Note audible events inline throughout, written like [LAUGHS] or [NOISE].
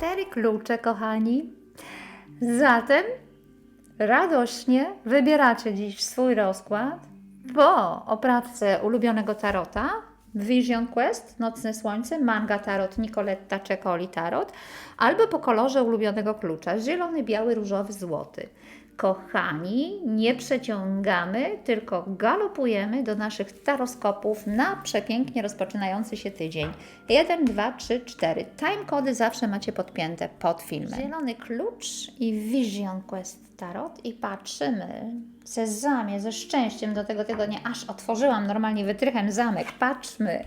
cztery klucze, kochani. Zatem radośnie wybieracie dziś swój rozkład po oprawce ulubionego tarota Vision Quest, Nocne Słońce, Manga Tarot, Nicoletta Czekoli Tarot, albo po kolorze ulubionego klucza, zielony, biały, różowy, złoty. Kochani, nie przeciągamy, tylko galopujemy do naszych taroskopów na przepięknie rozpoczynający się tydzień. 1, 2, 3, 4. Timecody zawsze macie podpięte pod filmem. Zielony klucz i Vision Quest Tarot i patrzymy. Sezamie, ze szczęściem do tego tygodnia, aż otworzyłam normalnie wytrychem zamek. Patrzmy,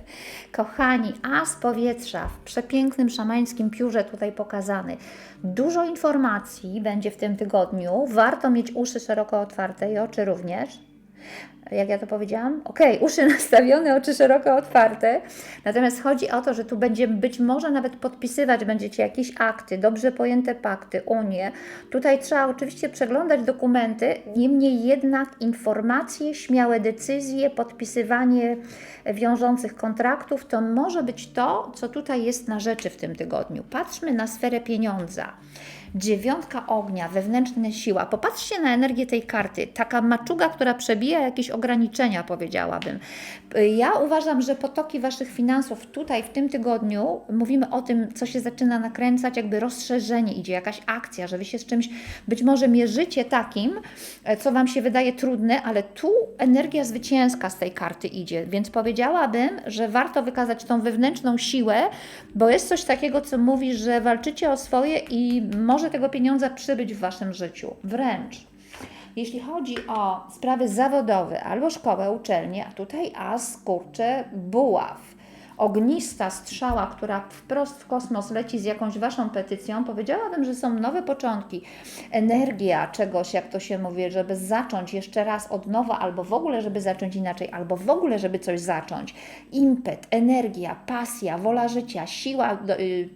kochani, as powietrza w przepięknym szamańskim piórze tutaj pokazany. Dużo informacji będzie w tym tygodniu. Warto mieć uszy szeroko otwarte i oczy również jak ja to powiedziałam? Okej, okay, uszy [LAUGHS] nastawione, oczy szeroko otwarte. Natomiast chodzi o to, że tu będziemy być może nawet podpisywać będziecie jakieś akty, dobrze pojęte pakty, unie. Tutaj trzeba oczywiście przeglądać dokumenty, niemniej jednak informacje, śmiałe decyzje, podpisywanie wiążących kontraktów to może być to, co tutaj jest na rzeczy w tym tygodniu. Patrzmy na sferę pieniądza. Dziewiątka ognia, wewnętrzna siła. Popatrzcie na energię tej karty. Taka maczuga, która przebija jakieś ograniczenia, powiedziałabym. Ja uważam, że potoki Waszych finansów tutaj w tym tygodniu, mówimy o tym, co się zaczyna nakręcać, jakby rozszerzenie idzie, jakaś akcja, że Wy się z czymś być może mierzycie takim, co Wam się wydaje trudne, ale tu energia zwycięska z tej karty idzie, więc powiedziałabym, że warto wykazać tą wewnętrzną siłę, bo jest coś takiego, co mówi, że walczycie o swoje i może tego pieniądza przybyć w Waszym życiu. Wręcz. Jeśli chodzi o sprawy zawodowe albo szkołę, uczelnię, a tutaj as, kurczę, buław ognista strzała, która wprost w kosmos leci z jakąś Waszą petycją, powiedziałabym, że są nowe początki, energia czegoś, jak to się mówi, żeby zacząć jeszcze raz od nowa, albo w ogóle, żeby zacząć inaczej, albo w ogóle, żeby coś zacząć. Impet, energia, pasja, wola życia, siła,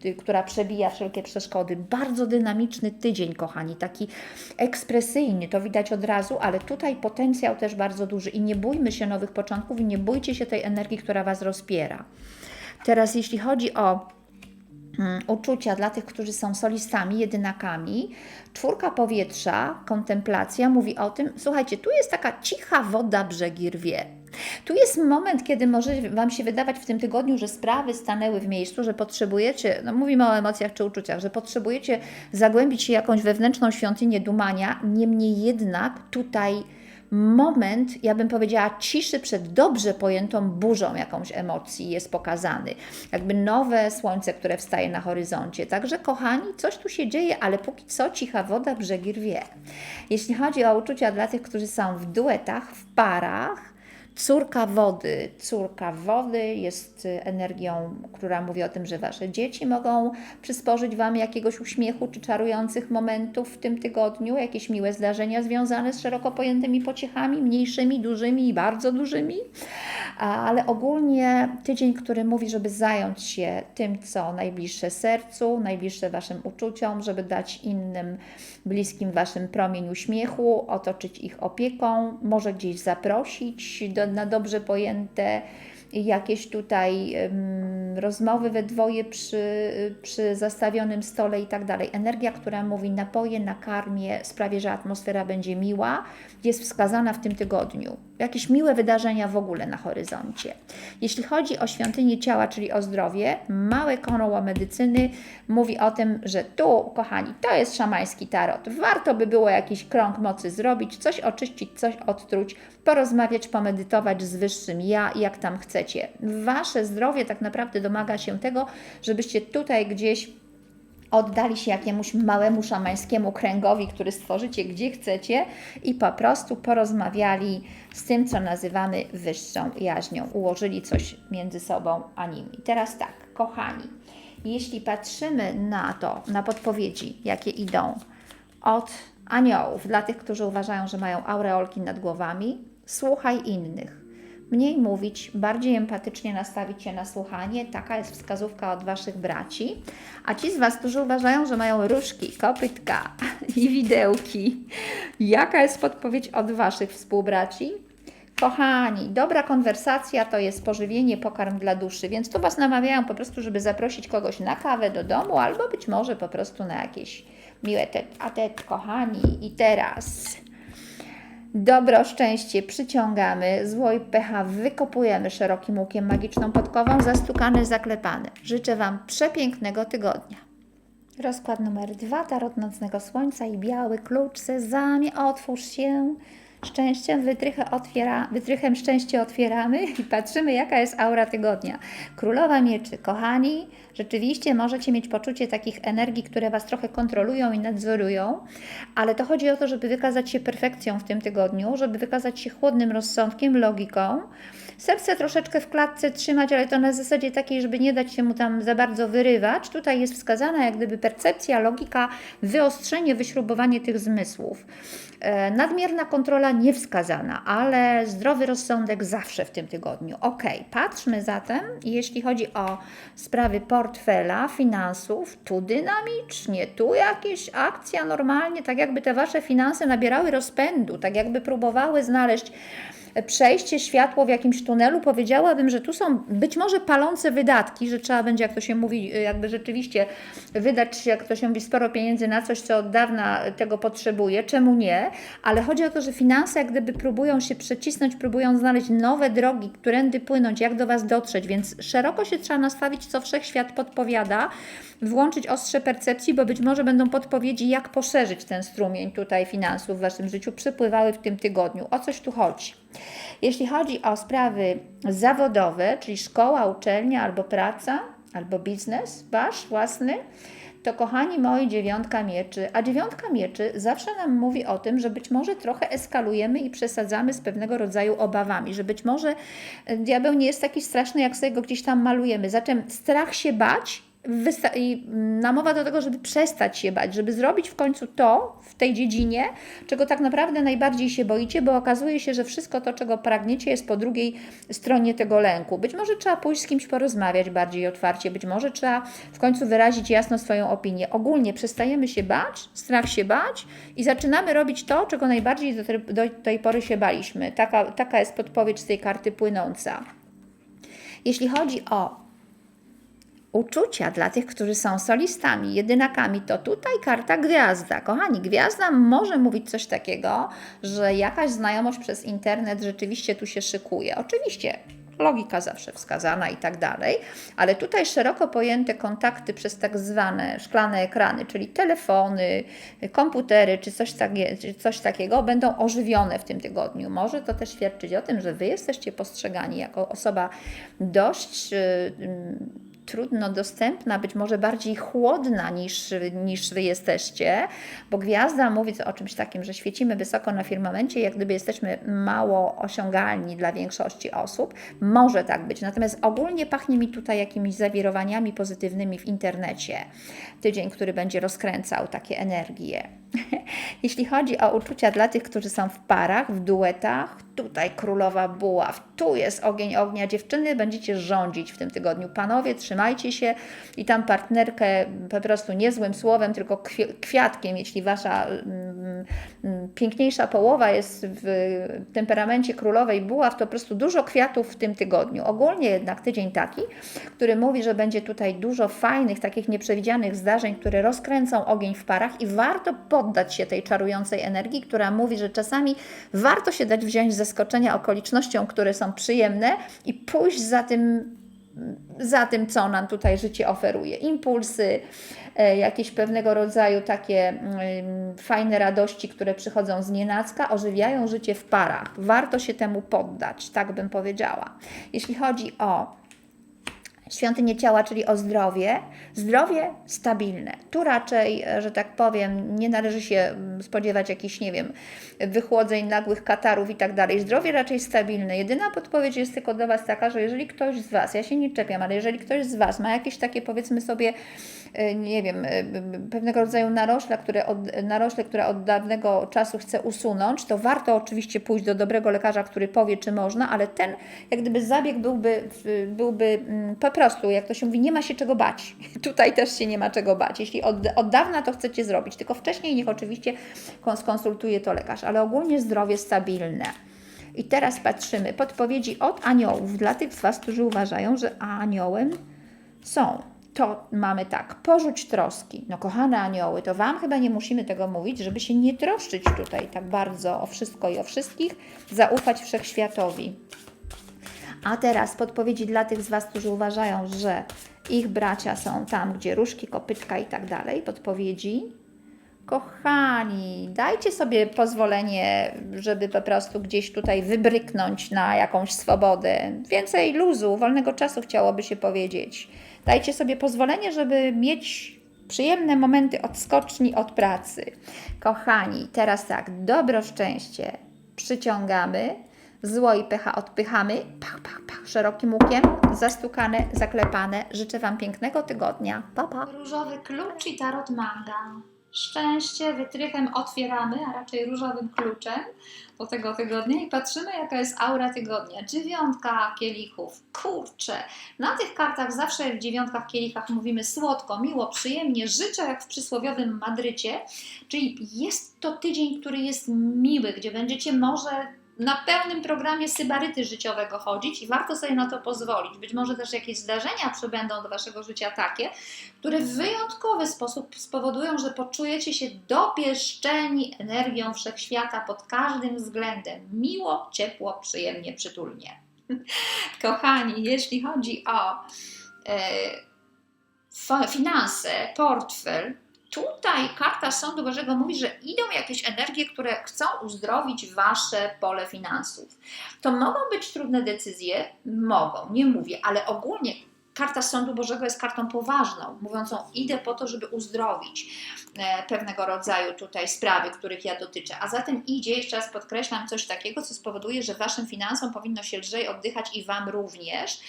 y, która przebija wszelkie przeszkody. Bardzo dynamiczny tydzień, kochani, taki ekspresyjny, to widać od razu, ale tutaj potencjał też bardzo duży i nie bójmy się nowych początków i nie bójcie się tej energii, która Was rozpiera. Teraz, jeśli chodzi o um, uczucia dla tych, którzy są solistami, jedynakami, czwórka powietrza, kontemplacja mówi o tym, słuchajcie, tu jest taka cicha woda brzegi rwie. Tu jest moment, kiedy może Wam się wydawać w tym tygodniu, że sprawy stanęły w miejscu, że potrzebujecie, no mówimy o emocjach czy uczuciach, że potrzebujecie zagłębić się jakąś wewnętrzną świątynię dumania, niemniej jednak tutaj moment, ja bym powiedziała, ciszy przed dobrze pojętą burzą jakąś emocji jest pokazany. Jakby nowe słońce, które wstaje na horyzoncie. Także, kochani, coś tu się dzieje, ale póki co cicha woda brzegi rwie. Jeśli chodzi o uczucia dla tych, którzy są w duetach, w parach, Córka wody. Córka wody jest y, energią, która mówi o tym, że Wasze dzieci mogą przysporzyć Wam jakiegoś uśmiechu czy czarujących momentów w tym tygodniu, jakieś miłe zdarzenia związane z szeroko pojętymi pociechami, mniejszymi, dużymi i bardzo dużymi. Ale ogólnie tydzień, który mówi, żeby zająć się tym, co najbliższe sercu, najbliższe Waszym uczuciom, żeby dać innym bliskim Waszym promień uśmiechu, otoczyć ich opieką, może gdzieś zaprosić do na dobrze pojęte jakieś tutaj rozmowy we dwoje przy, przy zastawionym stole i tak dalej. Energia, która mówi napoje, nakarmie, sprawie, że atmosfera będzie miła, jest wskazana w tym tygodniu. Jakieś miłe wydarzenia w ogóle na horyzoncie. Jeśli chodzi o świątynię ciała, czyli o zdrowie, małe koło medycyny mówi o tym, że tu, kochani, to jest szamański tarot. Warto by było jakiś krąg mocy zrobić, coś oczyścić, coś odtruć, porozmawiać, pomedytować z wyższym ja, jak tam chcecie. Wasze zdrowie tak naprawdę domaga się tego, żebyście tutaj gdzieś oddali się jakiemuś małemu szamańskiemu kręgowi, który stworzycie gdzie chcecie i po prostu porozmawiali z tym, co nazywamy wyższą jaźnią. Ułożyli coś między sobą a nimi. Teraz tak, kochani, jeśli patrzymy na to, na podpowiedzi, jakie idą od aniołów, dla tych, którzy uważają, że mają aureolki nad głowami, słuchaj innych mniej mówić, bardziej empatycznie nastawić się na słuchanie. Taka jest wskazówka od Waszych braci. A ci z Was, którzy uważają, że mają różki, kopytka [LAUGHS] i widełki, jaka jest podpowiedź od Waszych współbraci? Kochani, dobra konwersacja to jest pożywienie, pokarm dla duszy, więc tu Was namawiają po prostu, żeby zaprosić kogoś na kawę do domu, albo być może po prostu na jakieś miłe tet a tet, kochani. I teraz dobro, szczęście przyciągamy, zło i pecha wykopujemy szerokim łukiem magiczną podkową, zastukany, zaklepany. Życzę Wam przepięknego tygodnia. Rozkład numer dwa, tarot nocnego słońca i biały klucz, sezamie, otwórz się. Szczęściem wytrychę otwiera, wytrychem szczęście otwieramy i patrzymy, jaka jest aura tygodnia. Królowa Mieczy, kochani, rzeczywiście możecie mieć poczucie takich energii, które Was trochę kontrolują i nadzorują, ale to chodzi o to, żeby wykazać się perfekcją w tym tygodniu, żeby wykazać się chłodnym rozsądkiem, logiką. Serce troszeczkę w klatce trzymać, ale to na zasadzie takiej, żeby nie dać się mu tam za bardzo wyrywać. Tutaj jest wskazana jak gdyby percepcja, logika, wyostrzenie, wyśrubowanie tych zmysłów. E, nadmierna kontrola niewskazana, ale zdrowy rozsądek zawsze w tym tygodniu. Ok, patrzmy zatem, jeśli chodzi o sprawy portfela, finansów, tu dynamicznie, tu jakieś akcja normalnie, tak jakby te wasze finanse nabierały rozpędu, tak jakby próbowały znaleźć przejście światło w jakimś tunelu, powiedziałabym, że tu są być może palące wydatki, że trzeba będzie, jak to się mówi, jakby rzeczywiście wydać, jak to się mówi, sporo pieniędzy na coś, co od dawna tego potrzebuje. Czemu nie? Ale chodzi o to, że finanse jak gdyby próbują się przecisnąć, próbują znaleźć nowe drogi, którędy płynąć, jak do Was dotrzeć, więc szeroko się trzeba nastawić, co wszechświat podpowiada, włączyć ostrze percepcji, bo być może będą podpowiedzi, jak poszerzyć ten strumień tutaj finansów w Waszym życiu, przypływały w tym tygodniu. O coś tu chodzi. Jeśli chodzi o sprawy zawodowe, czyli szkoła, uczelnia albo praca, albo biznes wasz własny, to kochani moi, dziewiątka mieczy, a dziewiątka mieczy zawsze nam mówi o tym, że być może trochę eskalujemy i przesadzamy z pewnego rodzaju obawami, że być może e, diabeł nie jest taki straszny, jak sobie go gdzieś tam malujemy. Zatem strach się bać i namowa do tego, żeby przestać się bać, żeby zrobić w końcu to w tej dziedzinie, czego tak naprawdę najbardziej się boicie, bo okazuje się, że wszystko to, czego pragniecie, jest po drugiej stronie tego lęku. Być może trzeba pójść z kimś porozmawiać bardziej otwarcie, być może trzeba w końcu wyrazić jasno swoją opinię. Ogólnie przestajemy się bać, strach się bać i zaczynamy robić to, czego najbardziej do tej, do tej pory się baliśmy. Taka, taka jest podpowiedź z tej karty płynąca. Jeśli chodzi o uczucia dla tych, którzy są solistami, jedynakami, to tutaj karta gwiazda. Kochani, gwiazda może mówić coś takiego, że jakaś znajomość przez internet rzeczywiście tu się szykuje. Oczywiście logika zawsze wskazana i tak dalej, ale tutaj szeroko pojęte kontakty przez tak zwane szklane ekrany, czyli telefony, komputery czy coś, takie, czy coś takiego będą ożywione w tym tygodniu. Może to też świadczyć o tym, że Wy jesteście postrzegani jako osoba dość. Yy, trudno dostępna, być może bardziej chłodna niż, niż Wy jesteście, bo gwiazda mówi o czymś takim, że świecimy wysoko na firmamencie, jak gdyby jesteśmy mało osiągalni dla większości osób. Może tak być, natomiast ogólnie pachnie mi tutaj jakimiś zawirowaniami pozytywnymi w internecie. Tydzień, który będzie rozkręcał takie energie. [LAUGHS] Jeśli chodzi o uczucia dla tych, którzy są w parach, w duetach, tutaj królowa buław, tu jest ogień ognia, dziewczyny będziecie rządzić w tym tygodniu. Panowie, trzymajcie się i tam partnerkę po prostu nie złym słowem, tylko kwiatkiem, jeśli wasza mm, mm, piękniejsza połowa jest w temperamencie królowej buław, to po prostu dużo kwiatów w tym tygodniu. Ogólnie jednak tydzień taki, który mówi, że będzie tutaj dużo fajnych, takich nieprzewidzianych zdarzeń, które rozkręcą ogień w parach i warto poddać się tej czarującej energii, która mówi, że czasami warto się dać wziąć ze zaskoczenia okolicznościom, które są przyjemne i pójść za tym, za tym, co nam tutaj życie oferuje. Impulsy, e, jakieś pewnego rodzaju takie mm, fajne radości, które przychodzą z nienacka, ożywiają życie w parach. Warto się temu poddać, tak bym powiedziała. Jeśli chodzi o świątynię ciała, czyli o zdrowie. Zdrowie stabilne. Tu raczej, e, że tak powiem, nie należy się mm, spodziewać jakichś, nie wiem, wychłodzeń, nagłych katarów i tak dalej. Zdrowie raczej stabilne. Jedyna podpowiedź jest tylko do Was taka, że jeżeli ktoś z Was, ja się nie czepiam, ale jeżeli ktoś z Was ma jakieś takie, powiedzmy sobie, e, nie wiem, e, pewnego rodzaju narośle, które od, narośle, które od dawnego czasu chce usunąć, to warto oczywiście pójść do dobrego lekarza, który powie, czy można, ale ten, jak gdyby zabieg byłby, byłby mm, prostu, jak to się mówi, nie ma się czego bać. [LAUGHS] Tutaj też się nie ma czego bać. Jeśli od, od dawna to chcecie zrobić, tylko wcześniej niech oczywiście skonsultuje to lekarz, ale ogólnie zdrowie stabilne. I teraz patrzymy. Podpowiedzi od aniołów dla tych z Was, którzy uważają, że aniołem są. To mamy tak, porzuć troski. No kochane anioły, to Wam chyba nie musimy tego mówić, żeby się nie troszczyć tutaj tak bardzo o wszystko i o wszystkich, zaufać wszechświatowi. A teraz podpowiedzi dla tych z Was, którzy uważają, że ich bracia są tam, gdzie różki, kopytka i tak dalej. Podpowiedzi. Kochani, dajcie sobie pozwolenie, żeby po prostu gdzieś tutaj wybryknąć na jakąś swobodę. Więcej luzu, wolnego czasu chciałoby się powiedzieć. Dajcie sobie pozwolenie, żeby mieć przyjemne momenty odskoczni od pracy. Kochani, teraz tak, dobro, szczęście przyciągamy, zło i pecha odpychamy, pach, pach, pach, szerokim łukiem, zastukane, zaklepane. Życzę Wam pięknego tygodnia. Pa, pa. Różowy klucz i tarot manga. Szczęście wytrychem otwieramy, a raczej różowym kluczem do tego tygodnia i patrzymy, jaka jest aura tygodnia. Dziewiątka kielichów. Kurczę, na tych kartach zawsze w dziewiątkach kielichach mówimy słodko, miło, przyjemnie, życzę jak w przysłowiowym Madrycie, czyli jest to tydzień, który jest miły, gdzie będziecie może na pełnym programie sybaryty życiowego chodzić i warto sobie na to pozwolić. Być może też jakieś zdarzenia przybędą do Waszego życia takie, które w wyjątkowy sposób spowodują, że poczujecie się dopieszczeni energią wszechświata pod każdym względem. Miło, ciepło, przyjemnie, przytulnie. [LAUGHS] Kochani, jeśli chodzi o e, finanse, portfel, tutaj karta Sądu Bożego mówi, że idą jakieś energie, które chcą uzdrowić wasze pole finansów. To mogą być trudne decyzje, mogą, nie mówię, ale ogólnie karta Sądu Bożego jest kartą poważną, mówiącą idę po to, żeby uzdrowić e, pewnego rodzaju tutaj sprawy, których ja dotyczę. A zatem idzie, jeszcze raz podkreślam, coś takiego, co spowoduje, że waszym finansom powinno się lżej oddychać i wam również.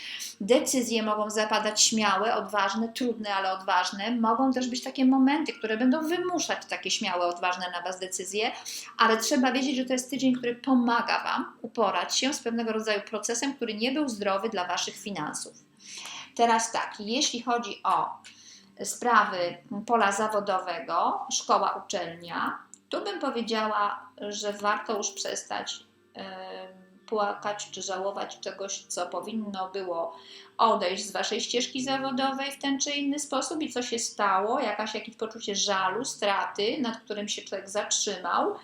Decyzje mogą zapadać śmiałe, odważne, trudne, ale odważne. Mogą też być takie momenty, które będą wymuszać takie śmiałe, odważne na was decyzje, ale trzeba wiedzieć, że to jest tydzień, który pomaga wam uporać się z pewnego rodzaju procesem, który nie był zdrowy dla waszych finansów. Teraz tak, jeśli chodzi o sprawy pola zawodowego, szkoła, uczelnia, tu bym powiedziała, że warto już przestać yy, płakać czy żałować czegoś, co powinno było odejść z waszej ścieżki zawodowej w ten czy inny sposób i co się stało, jakaś, jakieś poczucie żalu, straty, nad którym się człowiek zatrzymał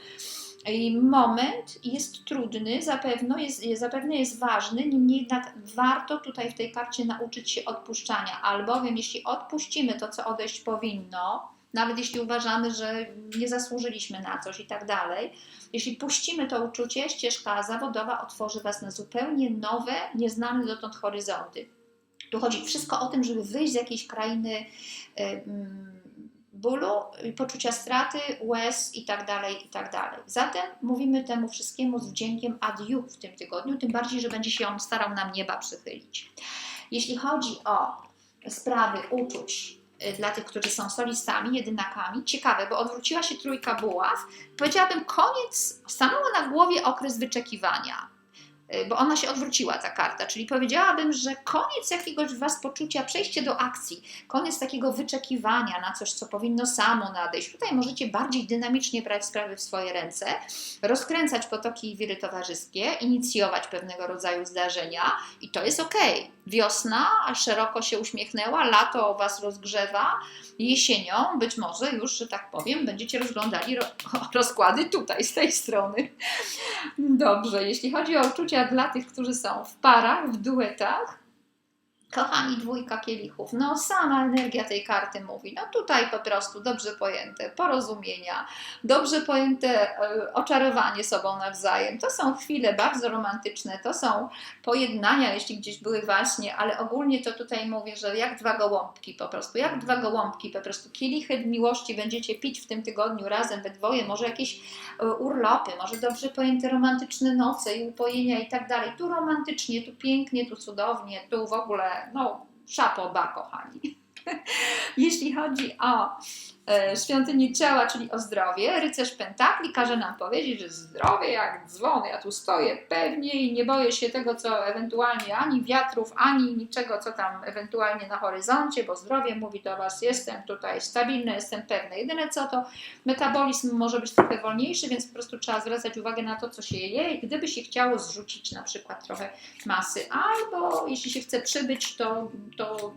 moment jest trudny, zapewne jest, zapewne jest ważny, niemniej jednak warto tutaj w tej karcie nauczyć się odpuszczania, albowiem jeśli odpuścimy to, co odejść powinno, nawet jeśli uważamy, że nie zasłużyliśmy na coś i tak dalej, jeśli puścimy to uczucie, ścieżka zawodowa otworzy Was na zupełnie nowe, nieznane dotąd horyzonty. Tu chodzi wszystko o tym, żeby wyjść z jakiejś krainy. Yy, bólu, poczucia straty, łez i tak dalej, i tak dalej. Zatem mówimy temu wszystkiemu z wdziękiem adieu w tym tygodniu, tym bardziej, że będzie się on starał nam nieba przychylić. Jeśli chodzi o sprawy uczuć y, dla tych, którzy są solistami, jedynakami, ciekawe, bo odwróciła się trójka buław, powiedziałabym koniec, stanęło na głowie okres wyczekiwania Y, bo ona się odwróciła, ta karta, czyli powiedziałabym, że koniec jakiegoś w Was poczucia, przejście do akcji, koniec takiego wyczekiwania na coś, co powinno samo nadejść. Tutaj możecie bardziej dynamicznie brać sprawy w swoje ręce, rozkręcać potoki i wiry towarzyskie, inicjować pewnego rodzaju zdarzenia i to jest ok. Wiosna szeroko się uśmiechnęła, lato Was rozgrzewa, jesienią być może już, że tak powiem, będziecie rozglądali [LAUGHS] rozkłady tutaj, z tej strony. Dobrze, jeśli chodzi o uczucia dla tych, którzy są w parach, w duetach, Kochani, dwójka kielichów. No, sama energia tej karty mówi. No, tutaj po prostu dobrze pojęte porozumienia, dobrze pojęte e, oczarowanie sobą nawzajem. To są chwile bardzo romantyczne, to są pojednania, jeśli gdzieś były właśnie, ale ogólnie to tutaj mówię, że jak dwa gołąbki po prostu, jak dwa gołąbki po prostu. Kielichy miłości będziecie pić w tym tygodniu razem we dwoje, może jakieś e, urlopy, może dobrze pojęte romantyczne noce i upojenia i tak dalej. Tu romantycznie, tu pięknie, tu cudownie, tu w ogóle no, szapoba, kochani. [LAUGHS] Jeśli chodzi o świątyni ciała, czyli o zdrowie. Rycerz Pentakli każe nam powiedzieć, że zdrowie jak dzwon, ja tu stoję pewnie i nie boję się tego, co ewentualnie ani wiatrów, ani niczego, co tam ewentualnie na horyzoncie, bo zdrowie mówi do Was, jestem tutaj stabilny, jestem pewny. Jedyne co to metabolizm może być trochę wolniejszy, więc po prostu trzeba zwracać uwagę na to, co się je i gdyby się chciało zrzucić na przykład trochę masy, albo jeśli się chce przybyć, to, to,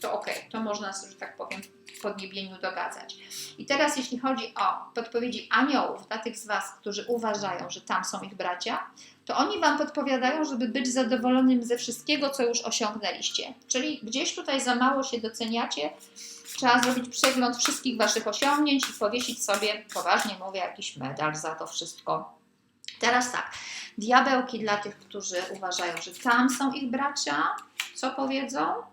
to ok, to można, że tak powiem, podniebieniu dogadzać. I teraz jeśli chodzi o podpowiedzi aniołów dla tych z Was, którzy uważają, że tam są ich bracia, to oni Wam podpowiadają, żeby być zadowolonym ze wszystkiego, co już osiągnęliście. Czyli gdzieś tutaj za mało się doceniacie, trzeba zrobić przegląd wszystkich Waszych osiągnięć i powiesić sobie, poważnie mówię, jakiś medal za to wszystko. Teraz tak, diabełki dla tych, którzy uważają, że tam są ich bracia, co powiedzą?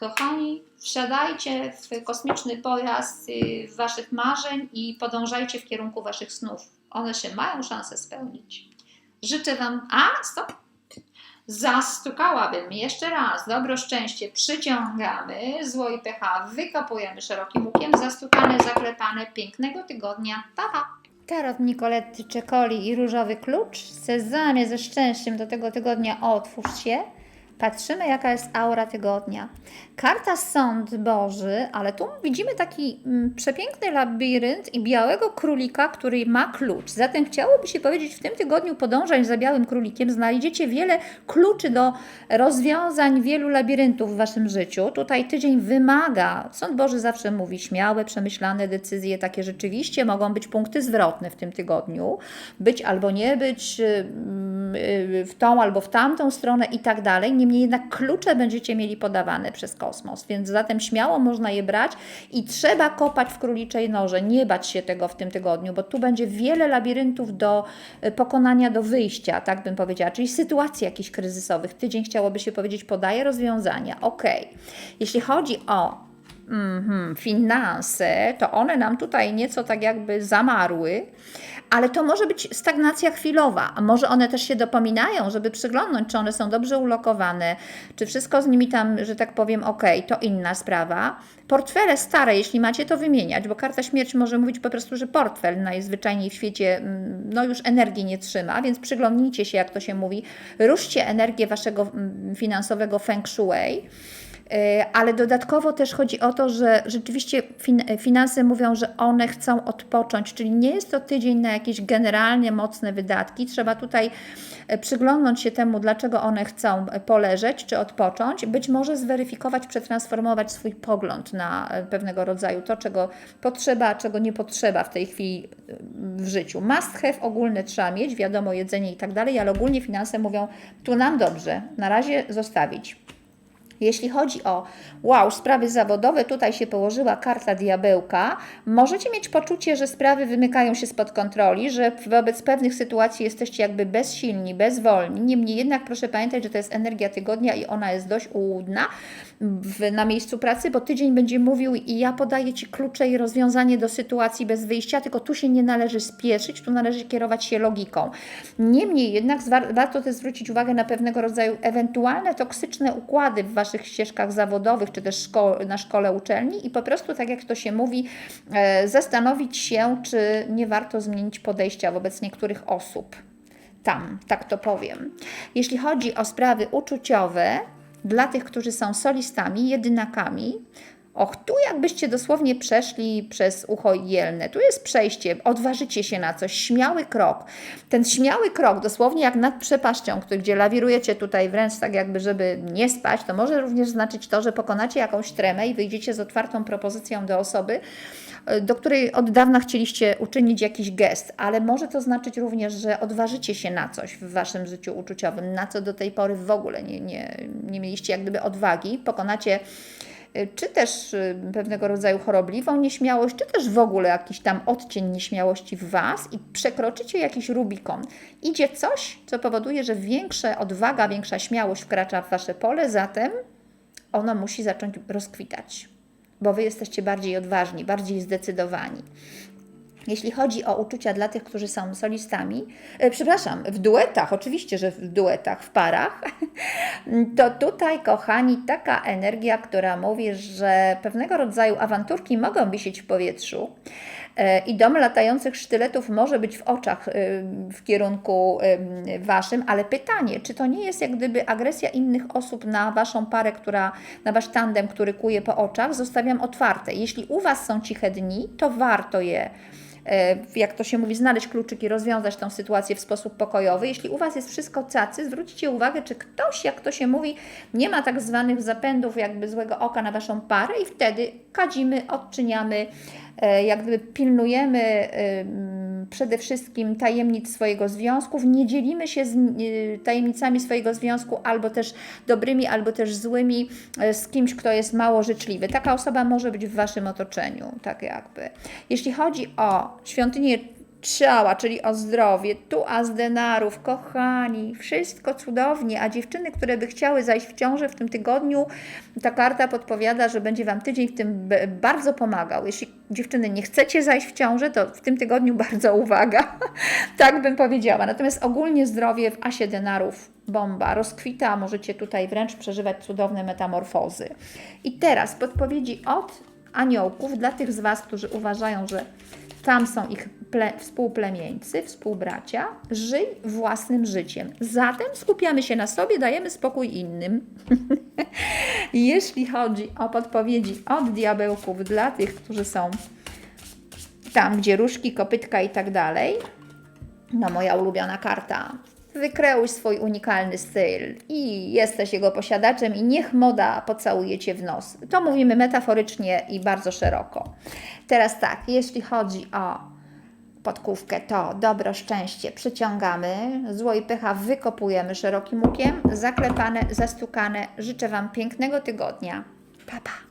Kochani, wsiadajcie w kosmiczny pojazd y, waszych marzeń i podążajcie w kierunku waszych snów. One się mają szansę spełnić. Życzę Wam. A, stop! Zastukałabym jeszcze raz. Dobro, szczęście przyciągamy, zło i pecha wykopujemy szerokim łukiem. Zastukane, zaklepane. Pięknego tygodnia. Pa! Tarot Nicoletti Czekoli i Różowy Klucz. Cezary ze szczęściem do tego tygodnia otwórz się. Patrzymy, jaka jest aura tygodnia. Karta Sąd Boży, ale tu widzimy taki mm, przepiękny labirynt i białego królika, który ma klucz. Zatem chciałoby się powiedzieć, w tym tygodniu podążać za białym królikiem. Znajdziecie wiele kluczy do rozwiązań wielu labiryntów w waszym życiu. Tutaj tydzień wymaga, Sąd Boży zawsze mówi, śmiałe, przemyślane decyzje, takie rzeczywiście mogą być punkty zwrotne w tym tygodniu. Być albo nie być, mm, y, w tą albo w tamtą stronę i tak dalej. Niemniej jednak klucze będziecie mieli podawane przez kosmos, więc zatem śmiało można je brać i trzeba kopać w króliczej noże, nie bać się tego w tym tygodniu, bo tu będzie wiele labiryntów do y, pokonania, do wyjścia, tak bym powiedziała, czyli sytuacji jakichś kryzysowych. Tydzień chciałoby się powiedzieć, podaje rozwiązania. Ok. Jeśli chodzi o mhm, finanse, to one nam tutaj nieco tak jakby zamarły, ale to może być stagnacja chwilowa, a może one też się dopominają, żeby przyglądnąć, czy one są dobrze ulokowane, czy wszystko z nimi tam, że tak powiem, ok, to inna sprawa. Portfele stare, jeśli macie to wymieniać, bo karta śmierci może mówić po prostu, że portfel najzwyczajniej w świecie mm, no już energii nie trzyma, więc przyglądnijcie się, jak to się mówi, ruszcie energię waszego mm, finansowego feng shui. E, ale dodatkowo też chodzi o to, że rzeczywiście fin finanse mówią, że one chcą odpocząć, czyli nie jest to tydzień na jakieś generalnie mocne wydatki. Trzeba tutaj e, przyglądnąć się temu, dlaczego one chcą poleżeć czy odpocząć, być może zweryfikować, przetransformować swój pogląd na e, pewnego rodzaju to, czego potrzeba, a czego nie potrzeba w tej chwili w życiu. Must have ogólne trzeba mieć, wiadomo, jedzenie i tak dalej, ale ogólnie finanse mówią, tu nam dobrze, na razie zostawić. Jeśli chodzi o wow, sprawy zawodowe, tutaj się położyła karta diabełka, możecie mieć poczucie, że sprawy wymykają się spod kontroli, że wobec pewnych sytuacji jesteście jakby bezsilni, bezwolni. Niemniej jednak proszę pamiętać, że to jest energia tygodnia i ona jest dość ułudna w, na miejscu pracy, bo tydzień będzie mówił i ja podaję Ci klucze i rozwiązanie do sytuacji bez wyjścia, tylko tu się nie należy spieszyć, tu należy kierować się logiką. Niemniej jednak warto też zwrócić uwagę na pewnego rodzaju ewentualne toksyczne układy w Waszych ścieżkach zawodowych, czy też szko na szkole uczelni i po prostu, tak jak to się mówi, e, zastanowić się, czy nie warto zmienić podejścia wobec niektórych osób. Tam, tak to powiem. Jeśli chodzi o sprawy uczuciowe, dla tych, którzy są solistami, jedynakami, Och, tu jakbyście dosłownie przeszli przez ucho jelne. Tu jest przejście, odważycie się na coś, śmiały krok. Ten śmiały krok, dosłownie jak nad przepaścią, gdzie lawirujecie tutaj wręcz tak jakby, żeby nie spać, to może również znaczyć to, że pokonacie jakąś tremę i wyjdziecie z otwartą propozycją do osoby, e, do której od dawna chcieliście uczynić jakiś gest, ale może to znaczyć również, że odważycie się na coś w Waszym życiu uczuciowym, na co do tej pory w ogóle nie, nie, nie mieliście jak gdyby odwagi. Pokonacie czy też y, pewnego rodzaju chorobliwą nieśmiałość, czy też w ogóle jakiś tam odcień nieśmiałości w Was i przekroczycie jakiś Rubikon. Idzie coś, co powoduje, że większa odwaga, większa śmiałość wkracza w Wasze pole, zatem ono musi zacząć rozkwitać, bo Wy jesteście bardziej odważni, bardziej zdecydowani. Jeśli chodzi o uczucia dla tych, którzy są solistami, e, przepraszam, w duetach, oczywiście, że w duetach, w parach, [LAUGHS] to tutaj, kochani, taka energia, która mówi, że pewnego rodzaju awanturki mogą wisieć w powietrzu i dom latających sztyletów może być w oczach e, w kierunku e, waszym, ale pytanie, czy to nie jest jak gdyby agresja innych osób na waszą parę, która, na wasz tandem, który kuje po oczach, zostawiam otwarte. Jeśli u was są ciche dni, to warto je e, jak to się mówi, znaleźć kluczyki, rozwiązać tą sytuację w sposób pokojowy. Jeśli u Was jest wszystko cacy, zwróćcie uwagę, czy ktoś, jak to się mówi, nie ma tak zwanych zapędów jakby złego oka na Waszą parę i wtedy kadzimy, odczyniamy, e, jak gdyby pilnujemy em, przede wszystkim tajemnic swojego związku, nie dzielimy się z e, tajemnicami swojego związku albo też dobrymi, albo też złymi e, z kimś, kto jest mało życzliwy. Taka osoba może być w Waszym otoczeniu, tak jakby. Jeśli chodzi o świątynię ciała, czyli o zdrowie, tu a z denarów, kochani, wszystko cudownie, a dziewczyny, które by chciały zajść w ciążę w tym tygodniu, ta karta podpowiada, że będzie Wam tydzień w tym bardzo pomagał. Jeśli dziewczyny nie chcecie zajść w ciążę, to w tym tygodniu [LAUGHS] bardzo uwaga, tak bym powiedziała. Natomiast ogólnie zdrowie w asie denarów bomba, rozkwita, możecie tutaj wręcz przeżywać cudowne metamorfozy. I teraz podpowiedzi od aniołków dla tych z Was, którzy uważają, że tam są ich ple, współplemieńcy, współbracia. Żyj własnym życiem. Zatem skupiamy się na sobie, dajemy spokój innym. [LAUGHS] Jeśli chodzi o podpowiedzi od diabełków dla tych, którzy są tam, gdzie różki, kopytka i tak dalej, no moja ulubiona karta. Wykreuj swój unikalny styl i jesteś jego posiadaczem i niech moda pocałuje Cię w nos. To mówimy metaforycznie i bardzo szeroko. Teraz tak, jeśli chodzi o podkówkę, to dobro, szczęście przyciągamy, zło i pycha wykopujemy szerokim łukiem, zaklepane, zastukane. Życzę Wam pięknego tygodnia. Pa, pa!